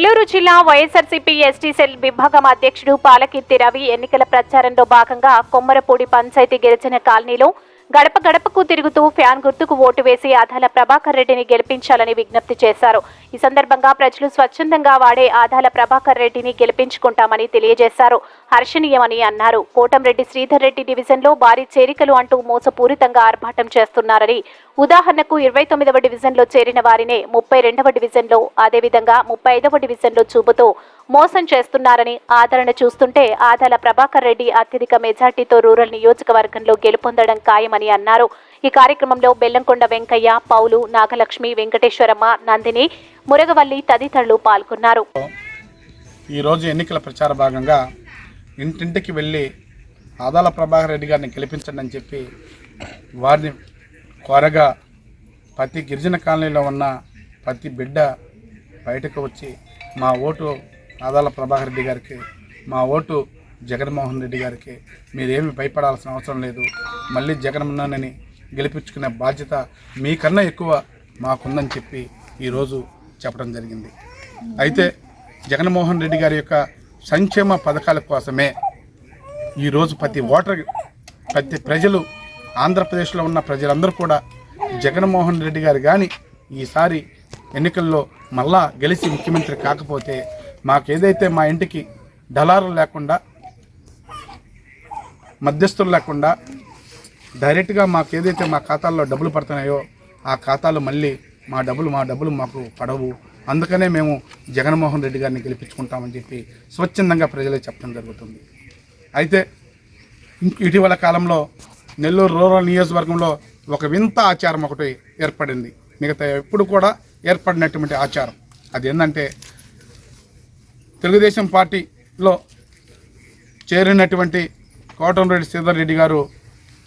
జిల్లా YSRCP ST cell విభాగం అధ్యక్షుడు పాలకీర్తి రవి ఎన్నికల ప్రచారంలో భాగంగా కొమ్మరపూడి పంచాయతీ గిరిజన కాలనీలో గడప గడపకు తిరుగుతూ ఫ్యాన్ గుర్తుకు ఓటు వేసి ఆధాల ప్రభాకర్ రెడ్డిని గెలిపించాలని విజ్ఞప్తి చేశారు. ఈ సందర్భంగా ప్రజలు స్వచ్ఛందంగా వాడే ఆధాల ప్రభాకర్ రెడ్డిని గెలిపించుకుంటామని తెలియజేశారు. హర్షణీయమని అన్నారు. కోటంరెడ్డి శ్రీధర్ రెడ్డి డివిజన్లో భారీ చేరికలు అంటూ మోసపూరితంగా ఆర్భాటం చేస్తున్నారని ఉదాహరణకు ఇరవై తొమ్మిదవ డివిజన్లో చేరిన వారినే ముప్పై రెండవ డివిజన్లో అదేవిధంగా ముప్పై ఐదవ డివిజన్లో చూపుతూ మోసం చేస్తున్నారని ఆదరణ చూస్తుంటే ఆదాల ప్రభాకర్ రెడ్డి అత్యధిక మెజార్టీతో రూరల్ నియోజకవర్గంలో గెలుపొందడం ఖాయమని అన్నారు. ఈ కార్యక్రమంలో బెల్లంకొండ వెంకయ్య పౌలు నాగలక్ష్మి వెంకటేశ్వరమ్మ నందిని మురగవల్లి తదితరులు పాల్గొన్నారు. ఈరోజు ఎన్నికల ప్రచార భాగంగా ఇంటింటికి వెళ్ళి ఆదాల ప్రభాకర్ రెడ్డి గారిని గెలిపించండి అని చెప్పి వారిని కోరగా ప్రతి గిరిజన కాలనీలో ఉన్న ప్రతి బిడ్డ బయటకు వచ్చి మా ఓటు ఆదాల ప్రభాకర్ రెడ్డి గారికి మా ఓటు జగన్మోహన్ రెడ్డి గారికి మీరేమి భయపడాల్సిన అవసరం లేదు. మళ్ళీ జగన్మోహన్ని గెలిపించుకునే బాధ్యత మీకన్నా ఎక్కువ మాకుందని చెప్పి ఈరోజు చెప్పడం జరిగింది. అయితే జగన్మోహన్ రెడ్డి గారి యొక్క సంక్షేమ పథకాల కోసమే ఈరోజు ప్రతి ఓటర్ ప్రతి ప్రజలు ఆంధ్రప్రదేశ్లో ఉన్న ప్రజలందరూ కూడా జగన్మోహన్ రెడ్డి గారు కానీ ఈసారి ఎన్నికల్లో మళ్ళా గెలిచి ముఖ్యమంత్రి కాకపోతే మాకు ఏదైతే మా ఇంటికి డలార్లు లేకుండా మధ్యస్థులు లేకుండా డైరెక్ట్గా మాకు ఏదైతే మా ఖాతాల్లో డబ్బులు పడుతున్నాయో ఆ ఖాతాలు మళ్ళీ మా డబ్బులు మా డబ్బులు మాకు పడవు. అందుకనే మేము జగన్మోహన్ రెడ్డి గారిని గెలిపించుకుంటామని చెప్పి స్వచ్ఛందంగా ప్రజలే చెప్పడం జరుగుతుంది. అయితే ఇటీవల కాలంలో నెల్లూరు రూరల్ నియోజకవర్గంలో ఒక వింత ఆచారం ఒకటి ఏర్పడింది. మిగతా ఎప్పుడు కూడా ఏర్పడినటువంటి ఆచారం అది ఏంటంటే తెలుగుదేశం పార్టీలో చేరినటువంటి కోటంరెడ్డి శ్రీధర్ రెడ్డి గారు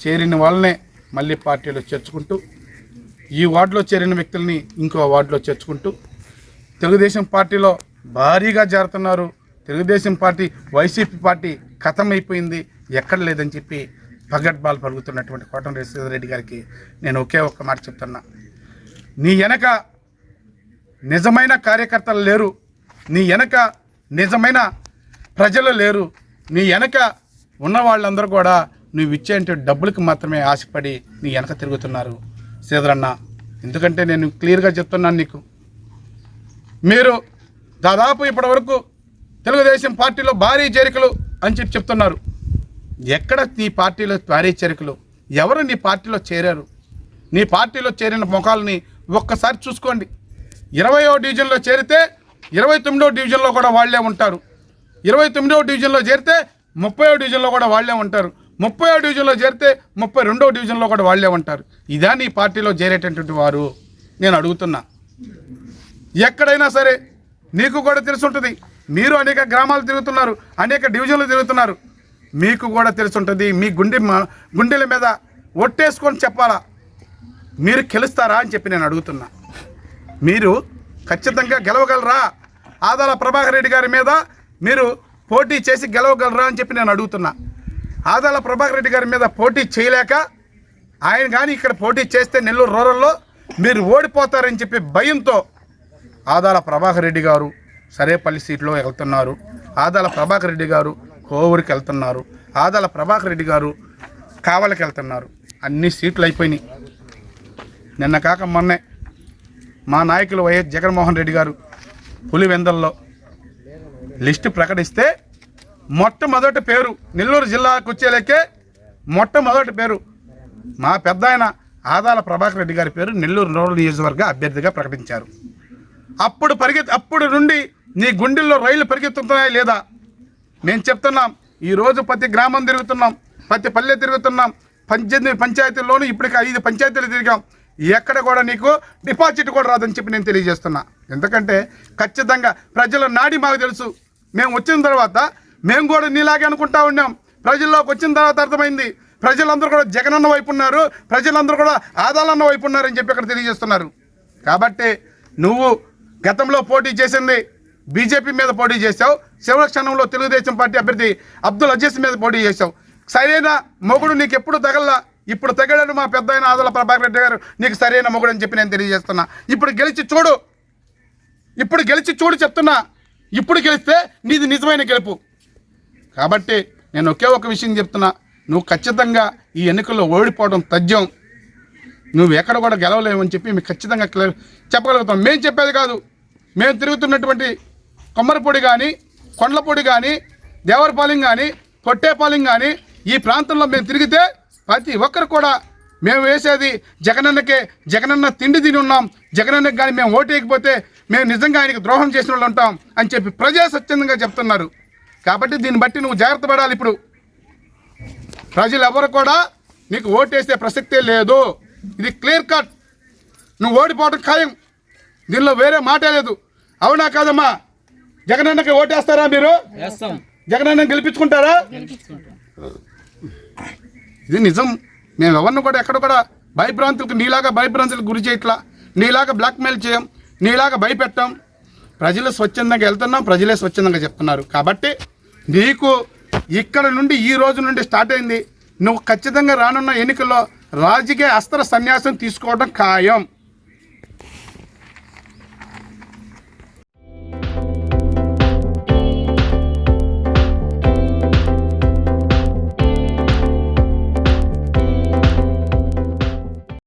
చేరిన వాళ్ళనే మళ్ళీ పార్టీలో చేర్చుకుంటూ ఈ వార్డులో చేరిన వ్యక్తుల్ని ఇంకో వార్డులో చేర్చుకుంటూ తెలుగుదేశం పార్టీలో భారీగా జారుతున్నారు. తెలుగుదేశం పార్టీ వైసీపీ పార్టీ ఖతం అయిపోయింది ఎక్కడ లేదని చెప్పి పగడ్బాల్ పలుకుతున్నటువంటి కోటంరెడ్డి రెడ్డి గారికి నేను ఒకే ఒక్క మాట చెప్తున్నా. నీ వెనక నిజమైన కార్యకర్తలు లేరు. నీ వెనక నిజమైన ప్రజలు లేరు. నీ వెనక ఉన్న వాళ్ళందరూ కూడా నువ్వు ఇచ్చే డబ్బులకు మాత్రమే ఆశపడి నీ వెనక తిరుగుతున్నారు. శ్రీధరన్న ఎందుకంటే నేను క్లియర్గా చెప్తున్నాను నీకు. మీరు దాదాపు ఇప్పటివరకు తెలుగుదేశం పార్టీలో భారీ చేరికలు అని చెప్పి చెప్తున్నారు. ఎక్కడ నీ పార్టీలో భారీ ఎవరు నీ పార్టీలో చేరారు? నీ పార్టీలో చేరిన ముఖాలని ఒక్కసారి చూసుకోండి. ఇరవయో డివిజన్లో చేరితే ఇరవై తొమ్మిదో డివిజన్లో కూడా వాళ్ళే ఉంటారు. ఇరవై తొమ్మిదవ డివిజన్లో చేరితే ముప్పైవ డివిజన్లో కూడా వాళ్ళే ఉంటారు. ముప్పైవ డివిజన్లో చేరితే ముప్పై రెండవ డివిజన్లో కూడా వాళ్ళే ఉంటారు. ఇదా నీ పార్టీలో చేరేటటువంటి వారు? నేను అడుగుతున్నా. ఎక్కడైనా సరే నీకు కూడా తెలిసి ఉంటుంది మీరు అనేక గ్రామాలు తిరుగుతున్నారు అనేక డివిజన్లు తిరుగుతున్నారు. మీకు కూడా తెలిసి ఉంటుంది మీ గుండె గుండెల మీద ఒట్టేసుకొని చెప్పాలా? మీరు గెలుస్తారా అని చెప్పి నేను అడుగుతున్నా. మీరు ఖచ్చితంగా గెలవగలరా? ఆదాల ప్రభాకర్ రెడ్డి గారి మీద మీరు పోటీ చేసి గెలవగలరా అని చెప్పి నేను అడుగుతున్నా. ఆదాల ప్రభాకర్ రెడ్డి గారి మీద పోటీ చేయలేక ఆయన కానీ ఇక్కడ పోటీ చేస్తే నెల్లూరు రూరల్లో మీరు ఓడిపోతారని చెప్పి భయంతో ఆదాల ప్రభాకర్ రెడ్డి గారు సరేపల్లి సీట్లో వెళ్తున్నారు ఆదాల ప్రభాకర్ రెడ్డి గారు కోవూరికి వెళ్తున్నారు ఆదాల ప్రభాకర్ రెడ్డి గారు కావలికి వెళ్తున్నారు అన్ని సీట్లు అయిపోయినాయి. నిన్న కాక మొన్నే మా నాయకులు వైఎస్ జగన్మోహన్ రెడ్డి గారు పులివెందల్లో లిస్టు ప్రకటిస్తే మొట్టమొదటి పేరు నెల్లూరు జిల్లాకు వచ్చేలకే మొట్టమొదటి పేరు మా పెద్ద ఆయన ఆదాల ప్రభాకర్ రెడ్డి గారి పేరు నెల్లూరు రూరల్ నియోజకవర్గ అభ్యర్థిగా ప్రకటించారు. అప్పుడు పరిగెత్తి అప్పుడు నుండి నీ గుండెల్లో రైలు పరిగెత్తుతున్నాయా లేదా? మేము చెప్తున్నాం ఈరోజు ప్రతి గ్రామం తిరుగుతున్నాం ప్రతి పల్లె తిరుగుతున్నాం పద్దెనిమిది పంచాయతీల్లోనూ ఇప్పటికి ఐదు పంచాయతీలు తిరిగాం. ఎక్కడ కూడా నీకు డిపాజిట్ కూడా రాదని చెప్పి నేను తెలియజేస్తున్నా. ఎందుకంటే ఖచ్చితంగా ప్రజల నాడి మాకు తెలుసు. మేము వచ్చిన తర్వాత మేము కూడా నీలాగే అనుకుంటా ఉన్నాం. ప్రజల్లోకి వచ్చిన తర్వాత అర్థమైంది. ప్రజలందరూ కూడా జగనన్న వైపు ఉన్నారు. ప్రజలందరూ కూడా ఆదాలన్న వైపు ఉన్నారని చెప్పి అక్కడ తెలియజేస్తున్నారు. కాబట్టి నువ్వు గతంలో పోటీ చేసింది బీజేపీ మీద పోటీ చేశావు. శివక్షణంలో తెలుగుదేశం పార్టీ అభ్యర్థి అబ్దుల్ అజీజ్ మీద పోటీ చేశావు. సరైన మొగుడు నీకు ఎప్పుడు తగల్లా? ఇప్పుడు తగలడు మా పెద్ద ఆయన ఆదల ప్రభాకర్ రెడ్డి గారు. నీకు సరైన మొగుడు అని చెప్పి నేను తెలియజేస్తున్నా. ఇప్పుడు గెలిచి చూడు. ఇప్పుడు గెలిచి చూడు చెప్తున్నా. ఇప్పుడు గెలిస్తే నీది నిజమైన గెలుపు. కాబట్టి నేను ఒకే ఒక విషయం చెప్తున్నా. నువ్వు ఖచ్చితంగా ఈ ఎన్నికల్లో ఓడిపోవడం తథ్యం. నువ్వు ఎక్కడ కూడా గెలవలేవని చెప్పి మీకు ఖచ్చితంగా క్లియర్ చెప్పగలుగుతాం. మేము చెప్పేది కాదు. మేము తిరుగుతున్నటువంటి కొమ్మరపొడి కానీ కొండలపొడి కానీ దేవరపాలెం కానీ పొట్టేపాలెం కానీ ఈ ప్రాంతంలో మేము తిరిగితే ప్రతి ఒక్కరు కూడా మేము వేసేది జగనన్నకే జగనన్న తిండి తిని ఉన్నాం. జగనన్నకి కానీ మేము ఓటేయకపోతే మేము నిజంగా ఆయనకి ద్రోహం చేసిన వాళ్ళు ఉంటాం అని చెప్పి ప్రజా స్వచ్ఛందంగా చెప్తున్నారు. కాబట్టి దీన్ని బట్టి నువ్వు జాగ్రత్త పడాలి ఇప్పుడు. ప్రజలు ఎవరు కూడా నీకు ఓటేసే ప్రసక్తే లేదు. ఇది క్లియర్ కట్. నువ్వు ఓడిపోవడం ఖాయం. దీనిలో వేరే మాట లేదు. అవునా కాదమ్మా? జగనన్నకి ఓటేస్తారా మీరు? జగనన్న గెలిపించుకుంటారా? ఇది నిజం. మేము ఎవరిని కూడా ఎక్కడ కూడా భయభ్రాంతులకు నీలాగా భయభ్రాంతులకు గురి చేయట్లా. నీలాగా బ్లాక్మెయిల్ చేయం. నీలాగా భయపెట్టాం. ప్రజలు స్వచ్ఛందంగా వెళ్తున్నాం. ప్రజలే స్వచ్ఛందంగా చెప్తున్నారు. కాబట్టి నీకు ఇక్కడ నుండి ఈ రోజు నుండి స్టార్ట్ అయింది. నువ్వు ఖచ్చితంగా రానున్న ఎన్నికల్లో రాజకీయ అస్త్ర సన్యాసం తీసుకోవడం ఖాయం.